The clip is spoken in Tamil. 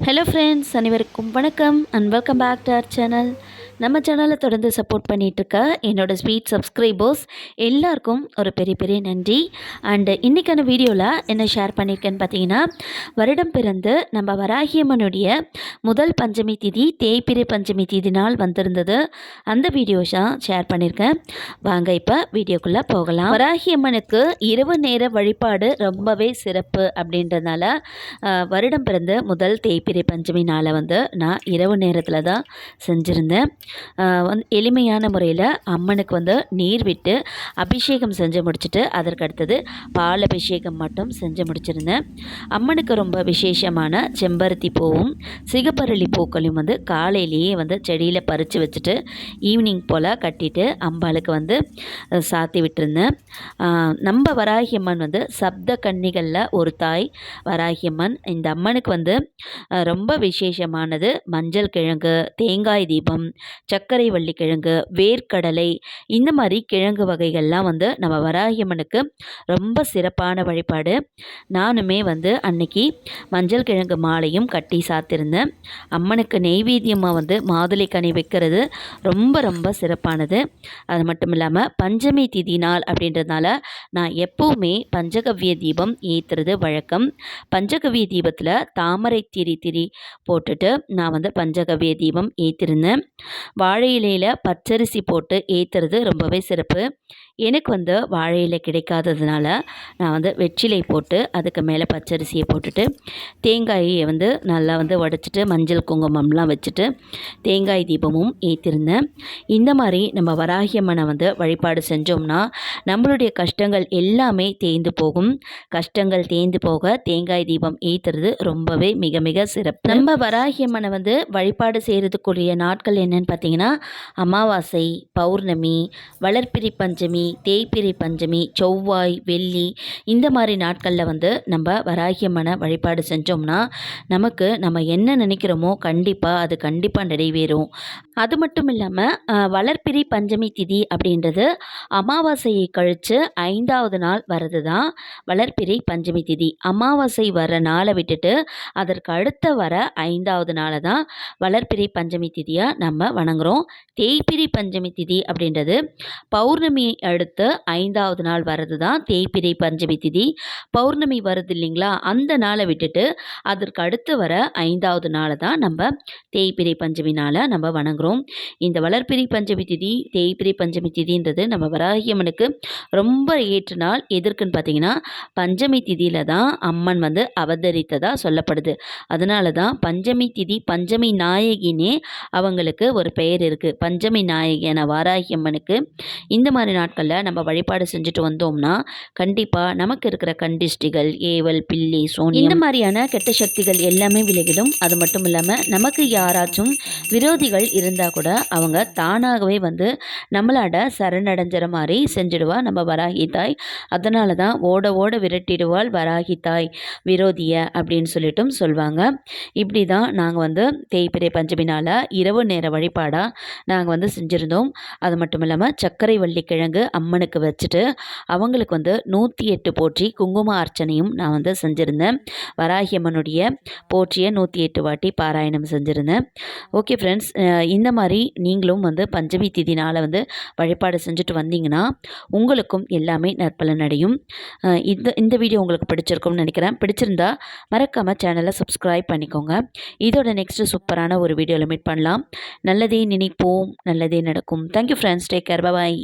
ஹலோ ஃப்ரெண்ட்ஸ் அனைவருக்கும் வணக்கம் and welcome back to our channel நம்ம சேனலை தொடர்ந்து சப்போர்ட் பண்ணிகிட்ருக்க என்னோடய ஸ்வீட் சப்ஸ்கிரைபர்ஸ் எல்லாருக்கும் ஒரு பெரிய பெரிய நன்றி. அண்டு இன்றைக்கான வீடியோவில் என்ன ஷேர் பண்ணியிருக்கேன்னு பார்த்தீங்கன்னா வருடம் பிறந்து நம்ம வராகியம்மனுடைய முதல் பஞ்சமி திதி தேய்பிரை பஞ்சமி திதி நாள் வந்திருந்தது. அந்த வீடியோஸ் தான் ஷேர் பண்ணியிருக்கேன் வாங்க இப்போ வீடியோக்குள்ளே போகலாம். வராகியம்மனுக்கு இரவு நேர வழிபாடு ரொம்பவே சிறப்பு அப்படின்றதுனால வருடம் பிறந்து முதல் தேய்பிரை பஞ்சமி நாளை வந்து நான் இரவு நேரத்தில் தான் செஞ்சுருந்தேன். வந்து எளிமையான முறையில் அம்மனுக்கு வந்து நீர் விட்டு அபிஷேகம் செஞ்சு முடிச்சுட்டு அதற்கு அடுத்தது பால் அபிஷேகம் மட்டும் செஞ்சு முடிச்சிருந்தேன் அம்மனுக்கு ரொம்ப விசேஷமான செம்பருத்தி பூவும் சிகப்பரளி பூக்களையும் வந்து காலையிலேயே வந்து செடியில் பறித்து வச்சுட்டு ஈவினிங் போல் கட்டிட்டு அம்பாளுக்கு வந்து சாத்தி விட்டுருந்தேன் நம்ம வராகியம்மன் வந்து சப்த கன்னிகளில் ஒரு தாய் வராகியம்மன் இந்த அம்மனுக்கு வந்து ரொம்ப விசேஷமானது மஞ்சள் கிழங்கு தேங்காய் தீபம் சர்க்கரை வள்ளி கிழங்கு வேர்க்கடலை இந்த மாதிரி கிழங்கு வகைகள்லாம் வந்து நம்ம வராகியம்மனுக்கு ரொம்ப சிறப்பான வழிபாடு. நானுமே வந்து அன்னைக்கு மஞ்சள் கிழங்கு மாலையும் கட்டி சாத்திருந்தேன். அம்மனுக்கு நெய்வேத்தியமாக வந்து மாதுளை கனி வைக்கிறது ரொம்ப ரொம்ப சிறப்பானது. அது மட்டும் இல்லாமல் பஞ்சமி திதி நாள் அப்படின்றதுனால நான் எப்போவுமே பஞ்சகவ்ய தீபம் ஏற்றுறது வழக்கம். பஞ்சகவ்ய தீபத்தில் தாமரை திரி திரி போட்டுட்டு நான் வந்து பஞ்சகவ்ய தீபம் ஏற்றிருந்தேன் வாழை இலையில் பச்சரிசி போட்டு ஏற்றுறது ரொம்பவே சிறப்பு. எனக்கு வந்து வாழை இலை கிடைக்காததுனால நான் வந்து வெற்றிலை போட்டு அதுக்கு மேலே பச்சரிசியை போட்டுட்டு தேங்காயை வந்து நல்லா வந்து உடச்சிட்டு மஞ்சள் குங்குமம்லாம் வச்சுட்டு தேங்காய் தீபமும் ஏற்றிருந்தேன் இந்த மாதிரி நம்ம வராகியம்மனை வந்து வழிபாடு செஞ்சோம்னா நம்மளுடைய கஷ்டங்கள் எல்லாமே தேய்ந்து போகும். கஷ்டங்கள் தேய்ந்து போக தேங்காய் தீபம் ஏற்றுறது ரொம்பவே மிக மிக சிறப்பு. நம்ம வராகியம்மனை வந்து வழிபாடு செய்கிறதுக்குரிய நாட்கள் என்னன்னு பார்த்தீங்கன்னா அமாவாசை பௌர்ணமி வளர்ப்பிரி பஞ்சமி தேய்பிறை பஞ்சமி செவ்வாய் வெள்ளி இந்த மாதிரி நாட்களில் வந்து நம்ம வராகியம்மனை வழிபாடு செஞ்சோம்னா நமக்கு நம்ம என்ன நினைக்கிறோமோ கண்டிப்பாக அது கண்டிப்பாக நிறைவேறும். அது மட்டும் இல்லாமல் வளர்ப்பிறை பஞ்சமி திதி அப்படின்றது அமாவாசையை கழித்து ஐந்தாவது நாள் வர்றது தான் வளர்ப்பிரி பஞ்சமி திதி. அமாவாசை வர நாளை விட்டுட்டு அதற்கு அடுத்த வர ஐந்தாவது நாளை தான் வளர்ப்பிறை பஞ்சமி திதியாக நம்ம வணங்குறோம். தேய்பிரி பஞ்சமி திதி அப்படின்றது பௌர்ணமி அடுத்து ஐந்தாவது நாள் வர்றது தான் தேய்பிரை பஞ்சமி திதி. பௌர்ணமி வருது இல்லைங்களா? அந்த நாளை விட்டுட்டு அதற்கு அடுத்து வர ஐந்தாவது நாளை தான் நம்ம தேய்பிரை பஞ்சமி நாளை நம்ம வணங்குறோம். இந்த வளர்ப்பிறை பஞ்சமி திதி தேய்பிறை பஞ்சமி திதின்றது நம்ம வராகியம்மனுக்கு ரொம்ப ஏற்ற நாள் எதற்குன்னு பார்த்தீங்கன்னா பஞ்சமி திதியில தான் அம்மன் வந்து அவதரித்ததாக சொல்லப்படுது. அதனால தான் பஞ்சமி திதி பஞ்சமி நாயகினே அவங்களுக்கு ஒரு பெயர் இருக்குது பஞ்சமி நாயகியான வாராகி அம்மனுக்கு இந்த மாதிரி நாட்களில் நம்ம வழிபாடு செஞ்சுட்டு வந்தோம்னா கண்டிப்பாக நமக்கு இருக்கிற கண்டிஷ்டிகள் ஏவல் பில்லி சோனி இந்த மாதிரியான கெட்ட சக்திகள் எல்லாமே விலகிடும். அது மட்டும் இல்லாமல் நமக்கு யாராச்சும் விரோதிகள் இருந்தால் கூட அவங்க தானாகவே வந்து நம்மளாட சரணடைஞ்சிற மாதிரி செஞ்சிடுவா நம்ம வராகி தாய். அதனால தான் ஓட ஓட விரட்டிடுவாள் வராகி தாய் விரோதிய அப்படின்னு சொல்லிட்டும் சொல்லுவாங்க இப்படி தான் நாங்கள் வந்து தேய்பிரை பஞ்சமினால் இரவு நேர வழிபாடாக நாங்கள் வந்து செஞ்சுருந்தோம். அது மட்டும் இல்லாமல் சர்க்கரை வள்ளி கிழங்கு அம்மனுக்கு வச்சுட்டு அவங்களுக்கு வந்து நூற்றி எட்டு போற்றி குங்கும அர்ச்சனையும் நான் வந்து செஞ்சுருந்தேன். வராகி அம்மனுடைய போற்றியை நூற்றி எட்டு வாட்டி பாராயணம் செஞ்சுருந்தேன். ஓகே ஃப்ரெண்ட்ஸ் இந்த மாதிரி நீங்களும் வந்து பஞ்சமி திதினால் வந்து வழிபாடு செஞ்சுட்டு வந்தீங்கன்னா உங்களுக்கும் எல்லாமே நற்பலன் அடையும். இந்த இந்த வீடியோ உங்களுக்கு பிடிச்சிருக்கும்னு நினைக்கிறேன். பிடிச்சிருந்தா மறக்காமல் சேனலை சப்ஸ்கிரைப் பண்ணிக்கோங்க. இதோட நெக்ஸ்ட்டு சூப்பரான ஒரு வீடியோவில் மீட் பண்ணலாம். நல்லதே நினைப்போம் நல்லதே நடக்கும். Thank you friends take care bye